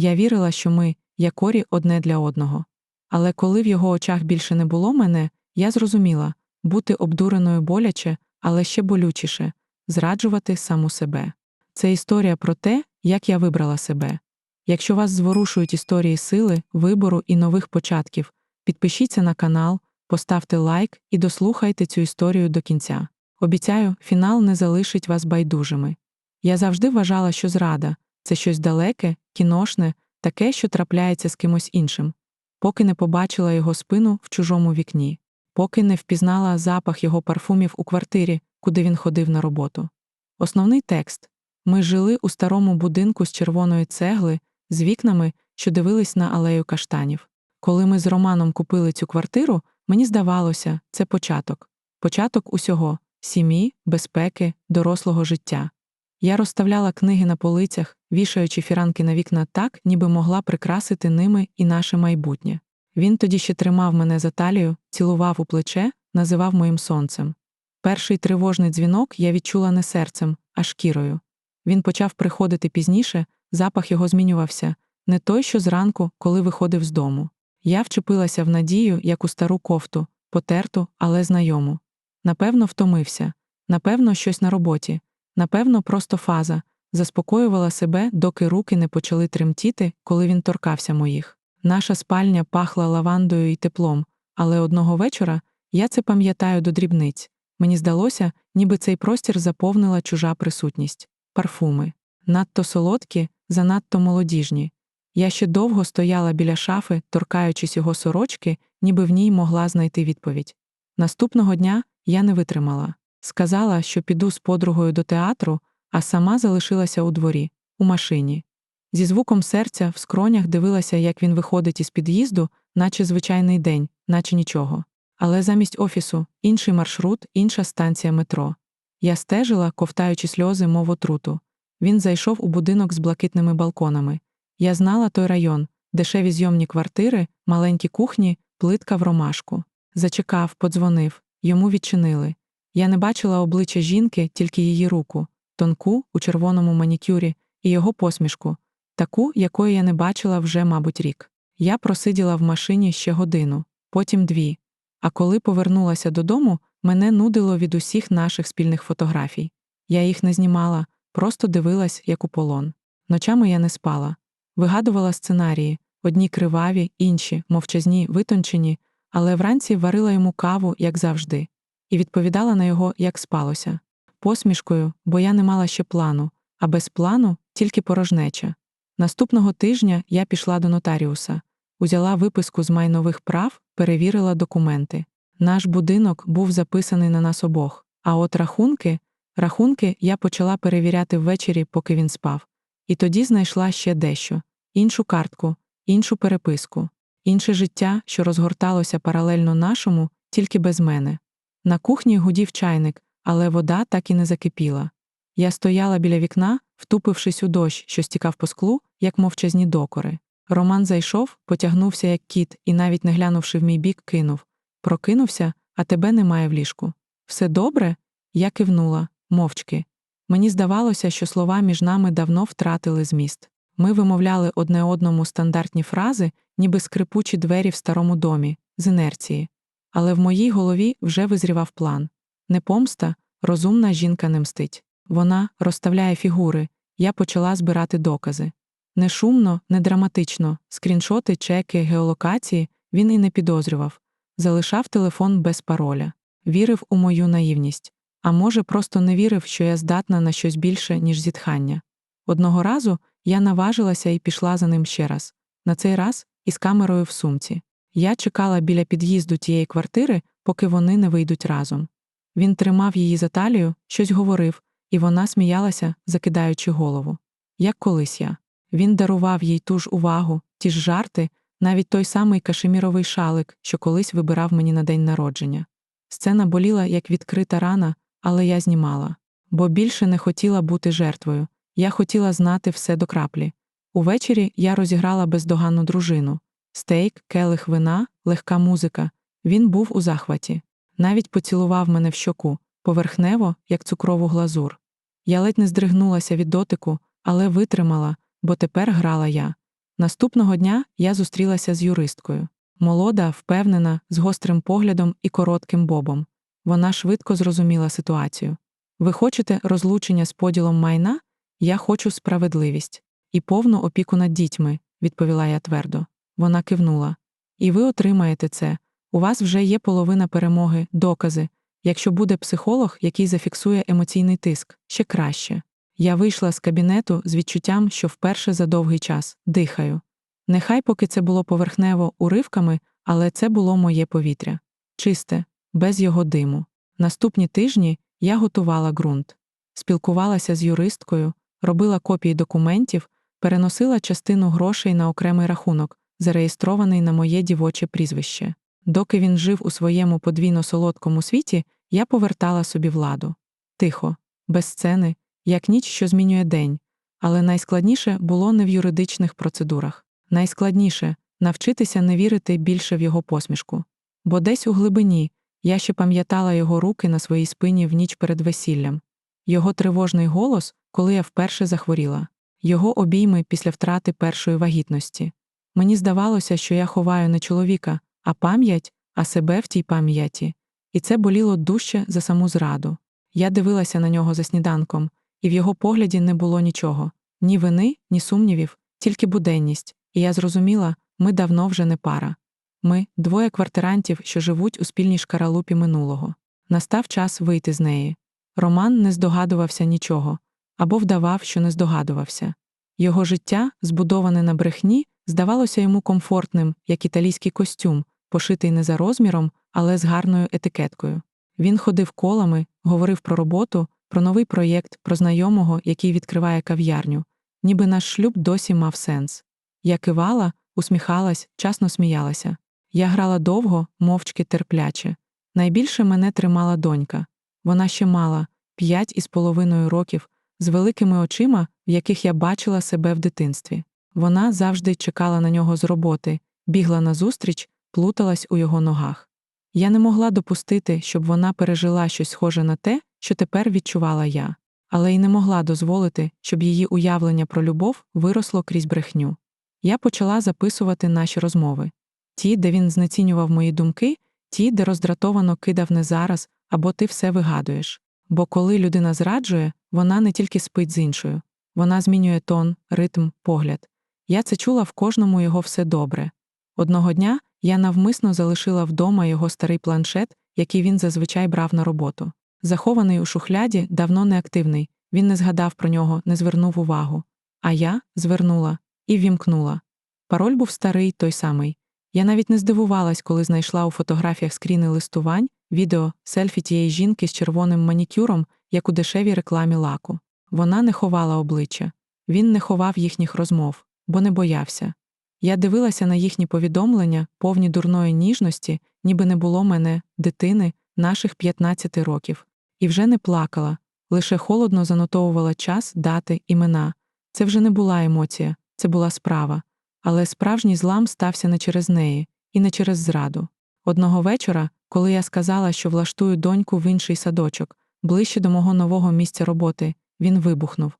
Я вірила, що ми, якорі, одне для одного. Але коли в його очах більше не було мене, я зрозуміла бути обдуреною боляче, але ще болючіше зраджувати саму себе. Це історія про те, як я вибрала себе. Якщо вас зворушують історії сили, вибору і нових початків, підпишіться на канал, поставте лайк і дослухайте цю історію до кінця. Обіцяю, фінал не залишить вас байдужими. Я завжди вважала, що зрада це щось далеке, кіношне, таке, що трапляється з кимось іншим, поки не побачила його спину в чужому вікні, поки не впізнала запах його парфумів у квартирі, куди він ходив на роботу. Основний текст ми жили у старому будинку з червоної цегли, з вікнами, що дивились на алею каштанів. Коли ми з Романом купили цю квартиру, мені здавалося, це початок, початок усього сім'ї, безпеки, дорослого життя. Я розставляла книги на полицях, вішаючи фіранки на вікна так, ніби могла прикрасити ними і наше майбутнє. Він тоді ще тримав мене за талію, цілував у плече, називав моїм сонцем. Перший тривожний дзвінок я відчула не серцем, а шкірою. Він почав приходити пізніше, запах його змінювався, не той, що зранку, коли виходив з дому. Я вчепилася в надію, як у стару кофту, потерту, але знайому. Напевно, втомився, напевно, щось на роботі, напевно, просто фаза, заспокоювала себе, доки руки не почали тремтіти, коли він торкався моїх. Наша спальня пахла лавандою і теплом, але одного вечора я це пам'ятаю до дрібниць. Мені здалося, ніби цей простір заповнила чужа присутність, парфуми, надто солодкі, занадто молодіжні. Я ще довго стояла біля шафи, торкаючись його сорочки, ніби в ній могла знайти відповідь. Наступного дня я не витримала. Сказала, що піду з подругою до театру, а сама залишилася у дворі, у машині. Зі звуком серця в скронях дивилася, як він виходить із під'їзду, наче звичайний день, наче нічого. Але замість офісу інший маршрут, інша станція метро. Я стежила, ковтаючи сльози, мов отруту. Він зайшов у будинок з блакитними балконами. Я знала той район, дешеві зйомні квартири, маленькі кухні, плитка в ромашку. Зачекав, подзвонив, йому відчинили. Я не бачила обличчя жінки, тільки її руку, тонку у червоному манікюрі, і його посмішку, таку, якої я не бачила вже, мабуть, рік. Я просиділа в машині ще годину, потім дві. А коли повернулася додому, мене нудило від усіх наших спільних фотографій. Я їх не знімала, просто дивилась, як у полон. Ночами я не спала. Вигадувала сценарії одні криваві, інші, мовчазні, витончені, але вранці варила йому каву, як завжди, і відповідала на його, як спалося, посмішкою, бо я не мала ще плану, а без плану тільки порожнеча. Наступного тижня я пішла до нотаріуса, узяла виписку з майнових прав, перевірила документи. Наш будинок був записаний на нас обох, а от рахунки, рахунки я почала перевіряти ввечері, поки він спав. І тоді знайшла ще дещо іншу картку, іншу переписку, інше життя, що розгорталося паралельно нашому, тільки без мене. На кухні гудів чайник, але вода так і не закипіла. Я стояла біля вікна, втупившись у дощ, що стікав по склу, як мовчазні докори. Роман зайшов, потягнувся, як кіт, і, навіть не глянувши в мій бік, кинув Прокинувся, а тебе немає в ліжку. Все добре? Я кивнула, мовчки. Мені здавалося, що слова між нами давно втратили зміст. Ми вимовляли одне одному стандартні фрази, ніби скрипучі двері в старому домі, з інерції. Але в моїй голові вже визрівав план не помста, розумна жінка не мстить. Вона розставляє фігури, я почала збирати докази. Не шумно, не драматично, скріншоти, чеки, геолокації він і не підозрював, залишав телефон без пароля, вірив у мою наївність, а може, просто не вірив, що я здатна на щось більше, ніж зітхання. Одного разу я наважилася і пішла за ним ще раз, на цей раз із камерою в сумці. Я чекала біля під'їзду тієї квартири, поки вони не вийдуть разом. Він тримав її за талію, щось говорив, і вона сміялася, закидаючи голову. Як колись я. Він дарував їй ту ж увагу, ті ж жарти, навіть той самий кашеміровий шалик, що колись вибирав мені на день народження. Сцена боліла, як відкрита рана, але я знімала. Бо більше не хотіла бути жертвою, я хотіла знати все до краплі. Увечері я розіграла бездоганну дружину стейк, келих вина, легка музика. Він був у захваті. Навіть поцілував мене в щоку, поверхнево, як цукрову глазур. Я ледь не здригнулася від дотику, але витримала, бо тепер грала я. Наступного дня я зустрілася з юристкою. Молода, впевнена, з гострим поглядом і коротким бобом. Вона швидко зрозуміла ситуацію. Ви хочете розлучення з поділом майна? Я хочу справедливість і повну опіку над дітьми, відповіла я твердо. Вона кивнула. І ви отримаєте це. У вас вже є половина перемоги, докази. Якщо буде психолог, який зафіксує емоційний тиск, ще краще. Я вийшла з кабінету з відчуттям, що вперше за довгий час дихаю. Нехай поки це було поверхнево уривками, але це було моє повітря чисте, без його диму. Наступні тижні я готувала ґрунт, спілкувалася з юристкою, робила копії документів, переносила частину грошей на окремий рахунок, зареєстрований на моє дівоче прізвище. Доки він жив у своєму подвійно солодкому світі, я повертала собі владу. Тихо, без сцени, як ніч, що змінює день. Але найскладніше було не в юридичних процедурах. Найскладніше навчитися не вірити більше в його посмішку. Бо десь у глибині я ще пам'ятала його руки на своїй спині в ніч перед весіллям, його тривожний голос, коли я вперше захворіла, його обійми після втрати першої вагітності. Мені здавалося, що я ховаю не чоловіка, а пам'ять, а себе в тій пам'яті. І це боліло дужче за саму зраду. Я дивилася на нього за сніданком, і в його погляді не було нічого ні вини, ні сумнівів, тільки буденність. І я зрозуміла, ми давно вже не пара. Ми двоє квартирантів, що живуть у спільній шкаралупі минулого. Настав час вийти з неї. Роман не здогадувався нічого або вдавав, що не здогадувався. Його життя, збудоване на брехні, здавалося йому комфортним, як італійський костюм, пошитий не за розміром, але з гарною етикеткою. Він ходив колами, говорив про роботу, про новий проєкт, про знайомого, який відкриває кав'ярню, ніби наш шлюб досі мав сенс. Я кивала, усміхалась, часно сміялася. Я грала довго, мовчки терпляче. Найбільше мене тримала донька. Вона ще мала п'ять із половиною років, з великими очима, в яких я бачила себе в дитинстві. Вона завжди чекала на нього з роботи, бігла назустріч, плуталась у його ногах. Я не могла допустити, щоб вона пережила щось схоже на те, що тепер відчувала я, але й не могла дозволити, щоб її уявлення про любов виросло крізь брехню. Я почала записувати наші розмови ті, де він знецінював мої думки, ті, де роздратовано кидав не зараз, або ти все вигадуєш. Бо коли людина зраджує, вона не тільки спить з іншою, вона змінює тон, ритм, погляд. Я це чула в кожному його все добре. Одного дня я навмисно залишила вдома його старий планшет, який він зазвичай брав на роботу. Захований у шухляді, давно неактивний, він не згадав про нього, не звернув увагу. А я звернула і ввімкнула. Пароль був старий, той самий. Я навіть не здивувалась, коли знайшла у фотографіях скріни листувань, відео, селфі тієї жінки з червоним манікюром, як у дешевій рекламі лаку. Вона не ховала обличчя, він не ховав їхніх розмов, бо не боявся. Я дивилася на їхні повідомлення, повні дурної ніжності, ніби не було мене, дитини, наших 15 років, і вже не плакала, лише холодно занотовувала час, дати, імена. Це вже не була емоція, це була справа. Але справжній злам стався не через неї і не через зраду. Одного вечора, коли я сказала, що влаштую доньку в інший садочок, ближче до мого нового місця роботи, він вибухнув.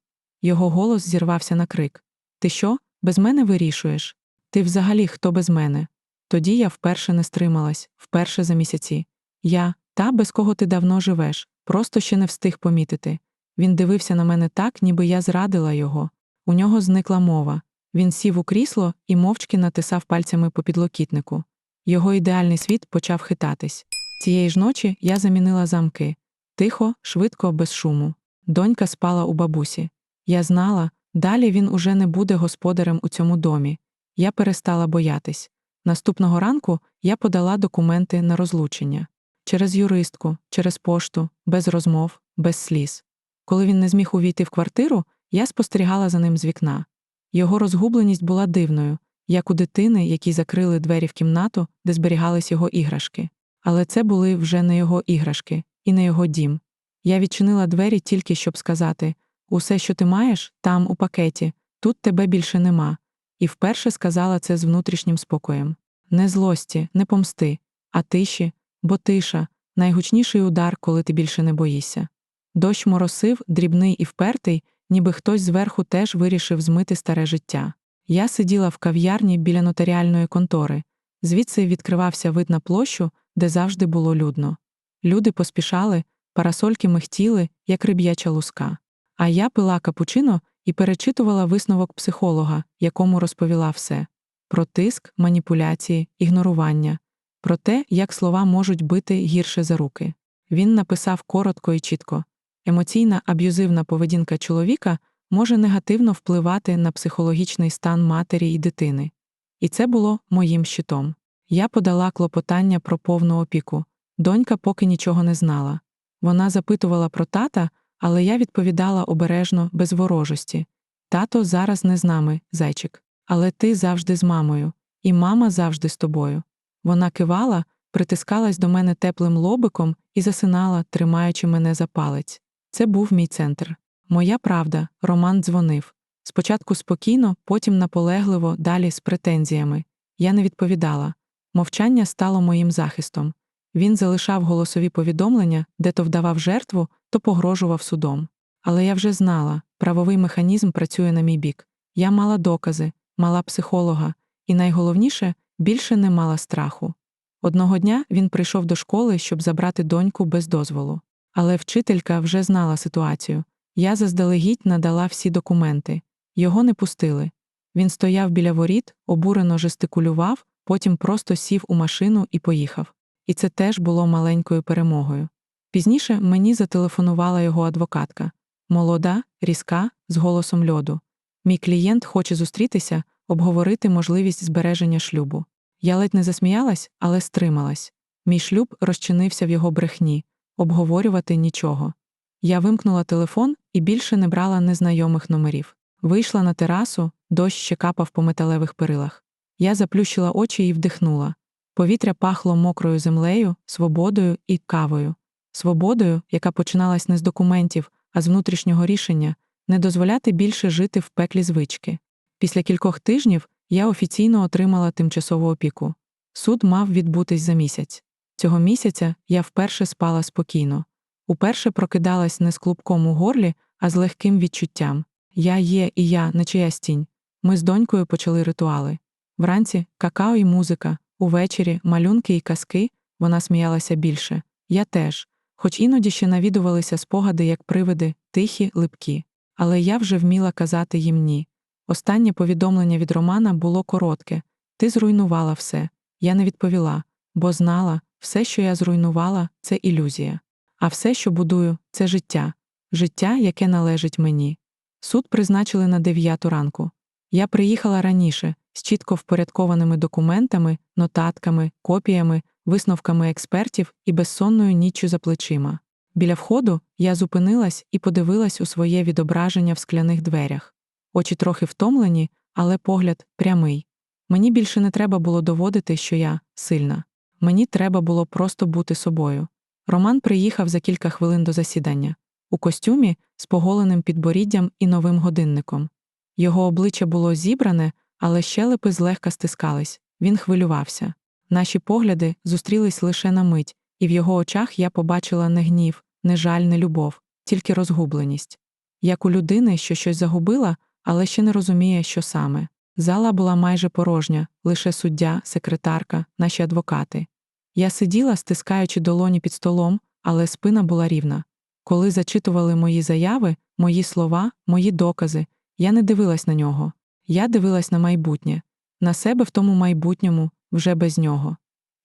Його голос зірвався на крик Ти що, без мене вирішуєш? Ти взагалі хто без мене? Тоді я вперше не стрималась, вперше за місяці. Я, та, без кого ти давно живеш, просто ще не встиг помітити. Він дивився на мене так, ніби я зрадила його. У нього зникла мова. Він сів у крісло і мовчки натисав пальцями по підлокітнику. Його ідеальний світ почав хитатись. Цієї ж ночі я замінила замки тихо, швидко, без шуму. Донька спала у бабусі. Я знала, далі він уже не буде господарем у цьому домі. Я перестала боятись. Наступного ранку я подала документи на розлучення через юристку, через пошту, без розмов, без сліз. Коли він не зміг увійти в квартиру, я спостерігала за ним з вікна. Його розгубленість була дивною, як у дитини, якій закрили двері в кімнату, де зберігались його іграшки. Але це були вже не його іграшки і не його дім. Я відчинила двері тільки щоб сказати усе, що ти маєш, там, у пакеті, тут тебе більше нема. І вперше сказала це з внутрішнім спокоєм не злості, не помсти, а тиші, бо тиша найгучніший удар, коли ти більше не боїшся. Дощ моросив, дрібний і впертий, ніби хтось зверху теж вирішив змити старе життя. Я сиділа в кав'ярні біля нотаріальної контори. Звідси відкривався вид на площу, де завжди було людно. Люди поспішали, парасольки михтіли, як риб'яча луска. А я пила капучино і перечитувала висновок психолога, якому розповіла все про тиск, маніпуляції, ігнорування, про те, як слова можуть бити гірше за руки. Він написав коротко і чітко емоційна аб'юзивна поведінка чоловіка може негативно впливати на психологічний стан матері і дитини. І це було моїм щитом. Я подала клопотання про повну опіку. Донька поки нічого не знала. Вона запитувала про тата, але я відповідала обережно, без ворожості. Тато зараз не з нами, зайчик, але ти завжди з мамою, і мама завжди з тобою. Вона кивала, притискалась до мене теплим лобиком і засинала, тримаючи мене за палець. Це був мій центр. Моя правда, Роман дзвонив. Спочатку спокійно, потім наполегливо, далі з претензіями. Я не відповідала. Мовчання стало моїм захистом. Він залишав голосові повідомлення, де то вдавав жертву, то погрожував судом. Але я вже знала, правовий механізм працює на мій бік. Я мала докази, мала психолога, і найголовніше більше не мала страху. Одного дня він прийшов до школи, щоб забрати доньку без дозволу. Але вчителька вже знала ситуацію. Я заздалегідь надала всі документи. Його не пустили. Він стояв біля воріт, обурено жестикулював, потім просто сів у машину і поїхав. І це теж було маленькою перемогою. Пізніше мені зателефонувала його адвокатка молода, різка, з голосом льоду. Мій клієнт хоче зустрітися, обговорити можливість збереження шлюбу. Я ледь не засміялась, але стрималась. Мій шлюб розчинився в його брехні, обговорювати нічого. Я вимкнула телефон і більше не брала незнайомих номерів. Вийшла на терасу, дощ ще капав по металевих перилах. Я заплющила очі і вдихнула. Повітря пахло мокрою землею, свободою і кавою. Свободою, яка починалась не з документів, а з внутрішнього рішення, не дозволяти більше жити в пеклі звички. Після кількох тижнів я офіційно отримала тимчасову опіку. Суд мав відбутись за місяць. Цього місяця я вперше спала спокійно. Уперше прокидалась не з клубком у горлі, а з легким відчуттям Я є і я, не чиясь тінь. Ми з донькою почали ритуали. Вранці какао і музика, увечері малюнки і казки, вона сміялася більше. Я теж, хоч іноді ще навідувалися спогади, як привиди, тихі, липкі. Але я вже вміла казати їм ні. Останнє повідомлення від Романа було коротке ти зруйнувала все. Я не відповіла, бо знала, все, що я зруйнувала, це ілюзія. А все, що будую, це життя, життя, яке належить мені. Суд призначили на дев'яту ранку. Я приїхала раніше з чітко впорядкованими документами, нотатками, копіями, висновками експертів і безсонною ніччю за плечима. Біля входу я зупинилась і подивилась у своє відображення в скляних дверях. Очі трохи втомлені, але погляд прямий. Мені більше не треба було доводити, що я сильна. Мені треба було просто бути собою. Роман приїхав за кілька хвилин до засідання у костюмі з поголеним підборіддям і новим годинником. Його обличчя було зібране, але щелепи злегка стискались. Він хвилювався. Наші погляди зустрілись лише на мить, і в його очах я побачила не гнів, не жаль, не любов, тільки розгубленість. Як у людини, що щось загубила, але ще не розуміє, що саме. Зала була майже порожня, лише суддя, секретарка, наші адвокати. Я сиділа, стискаючи долоні під столом, але спина була рівна. Коли зачитували мої заяви, мої слова, мої докази, я не дивилась на нього. Я дивилась на майбутнє, на себе в тому майбутньому, вже без нього.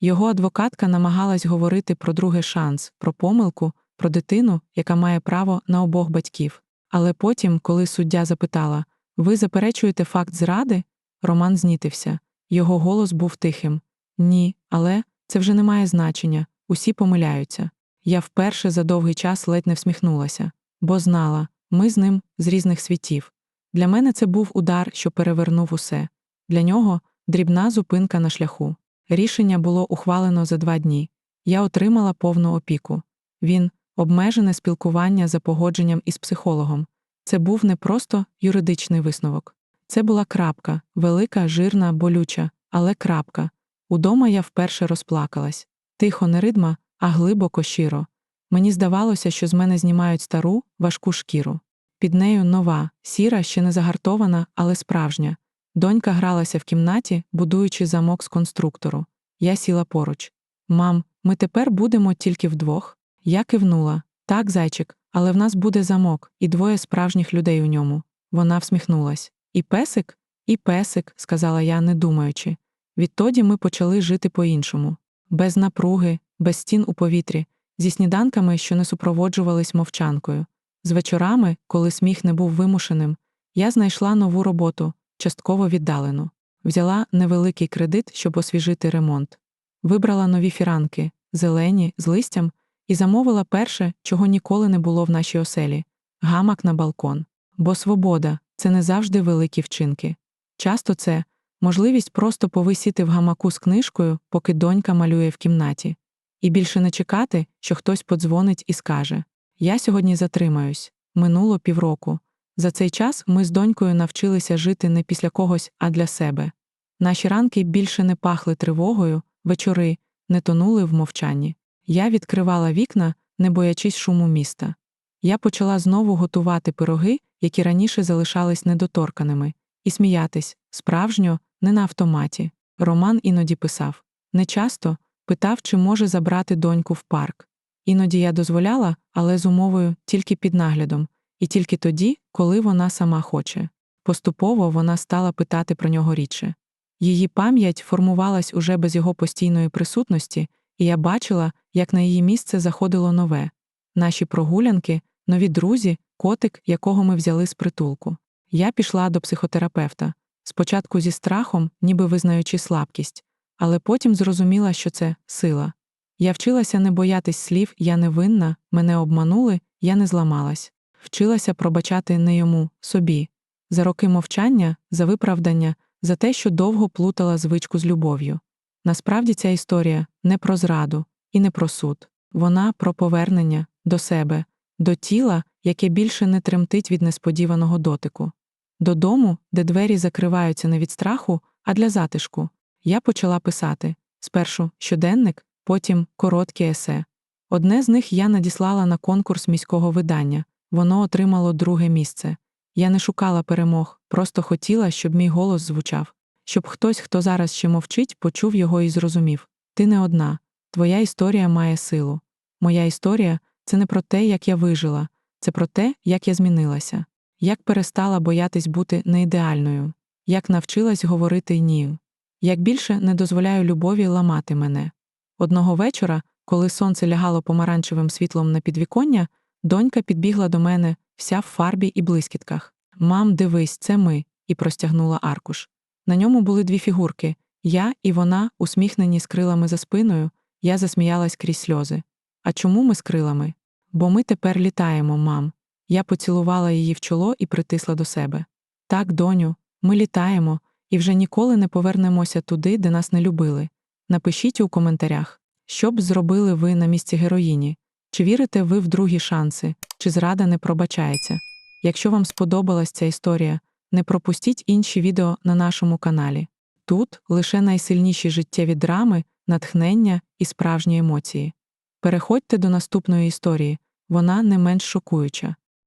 Його адвокатка намагалась говорити про другий шанс, про помилку, про дитину, яка має право на обох батьків. Але потім, коли суддя запитала Ви заперечуєте факт зради? Роман знітився. Його голос був тихим. Ні, але це вже не має значення, усі помиляються. Я вперше за довгий час ледь не всміхнулася, бо знала, ми з ним з різних світів. Для мене це був удар, що перевернув усе. Для нього дрібна зупинка на шляху. Рішення було ухвалено за два дні. Я отримала повну опіку. Він обмежене спілкування за погодженням із психологом. Це був не просто юридичний висновок. Це була крапка, велика, жирна, болюча, але крапка. Удома я вперше розплакалась. Тихо, не ридма, а глибоко щиро. Мені здавалося, що з мене знімають стару, важку шкіру. Під нею нова, сіра, ще не загартована, але справжня. Донька гралася в кімнаті, будуючи замок з конструктору. Я сіла поруч. Мам, ми тепер будемо тільки вдвох. Я кивнула. Так, зайчик, але в нас буде замок і двоє справжніх людей у ньому. Вона всміхнулась. І песик? І песик, сказала я, не думаючи. Відтоді ми почали жити по-іншому. Без напруги, без стін у повітрі, зі сніданками, що не супроводжувались мовчанкою. З вечорами, коли сміх не був вимушеним, я знайшла нову роботу, частково віддалену. Взяла невеликий кредит, щоб освіжити ремонт. Вибрала нові фіранки, зелені, з листям, і замовила перше, чого ніколи не було в нашій оселі гамак на балкон. Бо свобода це не завжди великі вчинки. Часто це можливість просто повисіти в гамаку з книжкою, поки донька малює в кімнаті, і більше не чекати, що хтось подзвонить і скаже Я сьогодні затримаюсь. Минуло півроку. За цей час ми з донькою навчилися жити не після когось, а для себе. Наші ранки більше не пахли тривогою, вечори не тонули в мовчанні. Я відкривала вікна, не боячись шуму міста. Я почала знову готувати пироги, які раніше залишались недоторканими, і сміятись справжньо, не на автоматі. Роман іноді писав не часто питав, чи може забрати доньку в парк. Іноді я дозволяла, але з умовою тільки під наглядом, і тільки тоді, коли вона сама хоче. Поступово вона стала питати про нього рідше. Її пам'ять формувалась уже без його постійної присутності, і я бачила, як на її місце заходило нове наші прогулянки, нові друзі, котик, якого ми взяли з притулку. Я пішла до психотерапевта, спочатку зі страхом, ніби визнаючи слабкість, але потім зрозуміла, що це сила. Я вчилася не боятись слів я не винна, мене обманули, я не зламалась. Вчилася пробачати не йому, собі, за роки мовчання, за виправдання, за те, що довго плутала звичку з любов'ю. Насправді ця історія не про зраду і не про суд, вона про повернення до себе, до тіла, яке більше не тремтить від несподіваного дотику. Додому, де двері закриваються не від страху, а для затишку, я почала писати спершу щоденник, потім короткі есе. Одне з них я надіслала на конкурс міського видання, воно отримало друге місце. Я не шукала перемог, просто хотіла, щоб мій голос звучав, щоб хтось, хто зараз ще мовчить, почув його і зрозумів ти не одна, твоя історія має силу. Моя історія це не про те, як я вижила, це про те, як я змінилася, як перестала боятись бути неідеальною, як навчилась говорити ні, як більше не дозволяю любові ламати мене. Одного вечора, коли сонце лягало помаранчевим світлом на підвіконня, донька підбігла до мене, вся в фарбі і блискітках. Мам, дивись, це ми, і простягнула аркуш. На ньому були дві фігурки я і вона, усміхнені з крилами за спиною, я засміялась крізь сльози. А чому ми з крилами? Бо ми тепер літаємо, мам. Я поцілувала її в чоло і притисла до себе. Так, доню, ми літаємо і вже ніколи не повернемося туди, де нас не любили. Напишіть у коментарях, що б зробили ви на місці героїні, чи вірите ви в другі шанси, чи зрада не пробачається. Якщо вам сподобалась ця історія, не пропустіть інші відео на нашому каналі. Тут лише найсильніші життєві драми, натхнення і справжні емоції. Переходьте до наступної історії, вона не менш шокуюча.